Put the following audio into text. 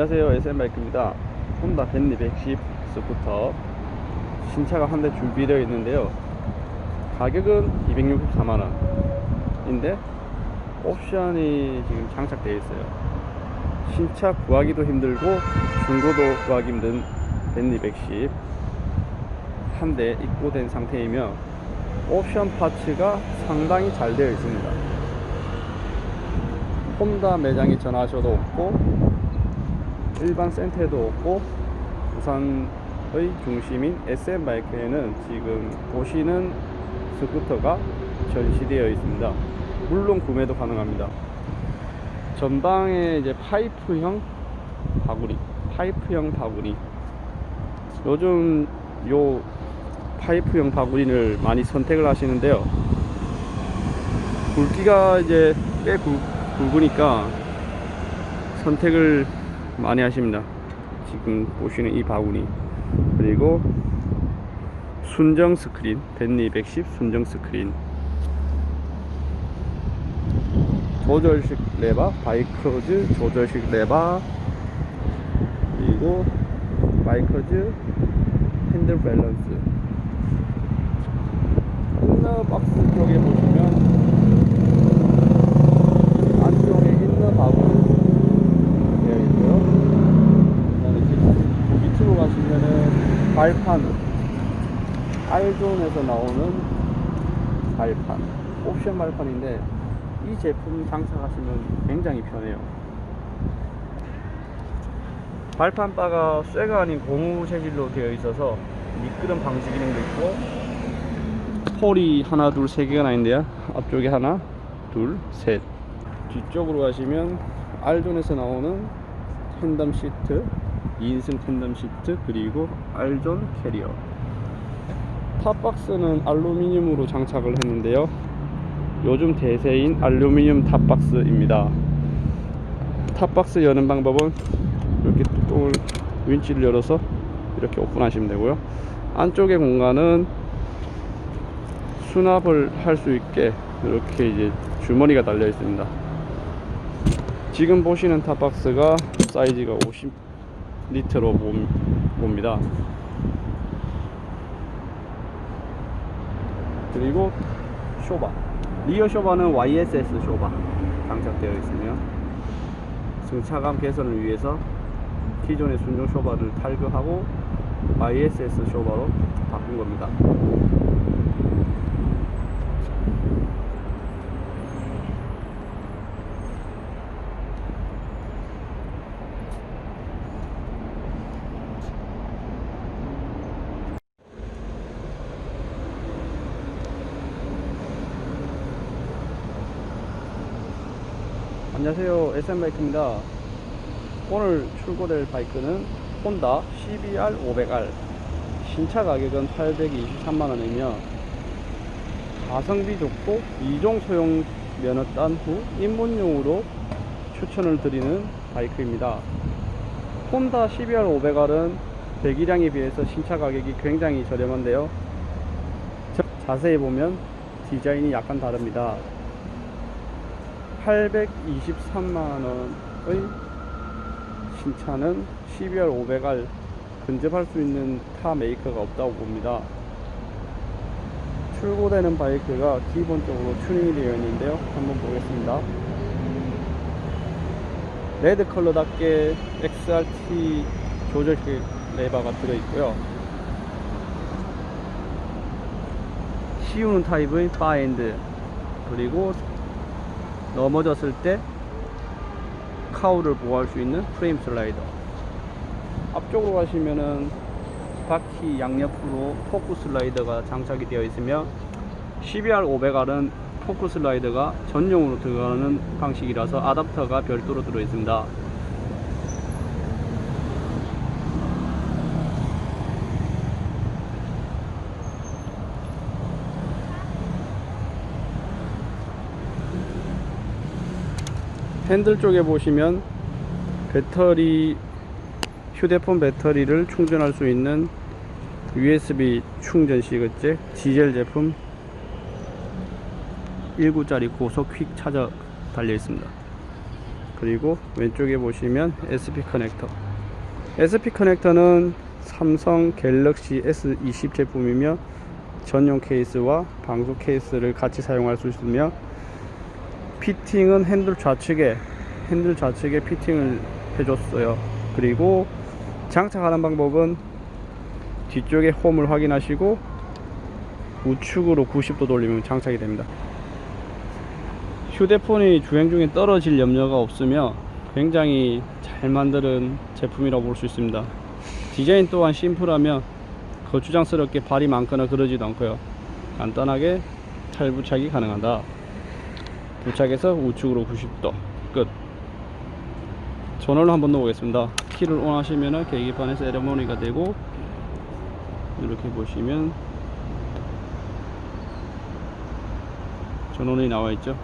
안녕하세요. SM바이크입니다. 혼다 벤리 110 스쿠터. 신차가 한 대 준비되어 있는데요. 가격은 264만원 인데 옵션이 지금 장착되어 있어요. 신차 구하기도 힘들고 중고도 구하기 힘든 벤리 110 한 대 입고된 상태이며 옵션 파츠가 상당히 잘 되어 있습니다. 혼다 매장에 전화하셔도 없고 일반 센터에도 없고 부산의 중심인 SM 바이크에는 지금 보시는 스쿠터가 전시되어 있습니다. 물론 구매도 가능합니다. 전방에 이제 파이프형 바구니, 파이프형 바구니. 요즘 요 파이프형 바구니를 많이 선택을 하시는데요. 굵기가 이제 꽤 굵, 굵으니까 선택을 많이 하십니다. 지금 보시는 이 바구니. 그리고 순정 스크린 벤니 110 순정 스크린. 조절식 레바 바이커즈 조절식 레바. 그리고 바이커즈 핸들 밸런스. 인너 박스 쪽에 보시면 안쪽에 인너 바구니 되어 있고요. 그다음에 지금 밑으로 가시면은 발판 알존에서 나오는 발판 옵션 발판인데 이 제품 장착하시면 굉장히 편해요. 발판 바가 쇠가 아닌 고무 재질로 되어 있어서 미끄럼 방지 기능도 있고 폴이 하나 둘 세 개가 나 있는데요. 앞쪽에 하나 둘 셋. 뒤쪽으로 가시면 알존에서 나오는 텐덤 시트 2인승 텐덤 시트 그리고 알존 캐리어. 탑박스는 알루미늄으로 장착을 했는데요. 요즘 대세인 알루미늄 탑박스입니다. 탑박스 여는 방법은 이렇게 뚜껑을 윈치를 열어서 이렇게 오픈하시면 되고요. 안쪽의 공간은 수납을 할 수 있게 이렇게 이제 주머니가 달려 있습니다. 지금 보시는 탑박스가 사이즈가 50 리터로 봅니다. 그리고 쇼바. 리어 쇼바는 YSS 쇼바 장착되어 있으며 승차감 개선을 위해서 기존의 순정 쇼바를 탈거하고 YSS 쇼바로 바꾼 겁니다. 안녕하세요. SM바이크입니다. 오늘 출고될 바이크는 혼다 CBR 500R 신차 가격은 823만원이며 가성비 좋고 2종 소형 면허 딴 후 입문용으로 추천을 드리는 바이크입니다. 혼다 CBR 500R은 배기량에 비해서 신차 가격이 굉장히 저렴한데요. 자- 자세히 보면 디자인이 약간 다릅니다 823만원의 신차는 CBR 500R 근접할 수 있는 타 메이커가 없다고 봅니다. 출고되는 바이크가 기본적으로 튜닝이 되어 있는데요. 한번 보겠습니다. 레드 컬러답게 XRT 조절식 레버가 들어있고요. 씌우는 타입의 바엔드 그리고 넘어졌을 때 카우를 보호할 수 있는 프레임 슬라이더. 앞쪽으로 가시면은 바퀴 양옆으로 포크 슬라이더가 장착이 되어 있으며 CBR 500R은 포크 슬라이더가 전용으로 들어가는 방식이라서 아답터가 별도로 들어 있습니다 핸들 쪽에 보시면 배터리 휴대폰 배터리를 충전할 수 있는 USB 충전식이었지 디젤 제품 19짜리 고속 퀵 차저 달려 있습니다. 그리고 왼쪽에 보시면 SP 커넥터 SP 커넥터는 삼성 갤럭시 S20 제품이며 전용 케이스와 방수 케이스를 같이 사용할 수 있으며 피팅은 핸들 좌측에 핸들 좌측에 피팅을 해줬어요. 그리고 장착하는 방법은 뒤쪽에 홈을 확인하시고 우측으로 90도 돌리면 장착이 됩니다. 휴대폰이 주행 중에 떨어질 염려가 없으며 굉장히 잘 만드는 제품이라고 볼 수 있습니다. 디자인 또한 심플하며 거추장스럽게 발이 많거나 그러지도 않고요. 간단하게 탈부착이 가능하다 부착해서 우측으로 90도. 끝. 전원을 한번 넣어보겠습니다. 키를 ON 하시면 계기판에서 에러모니가 되고 이렇게 보시면 전원이 나와 있죠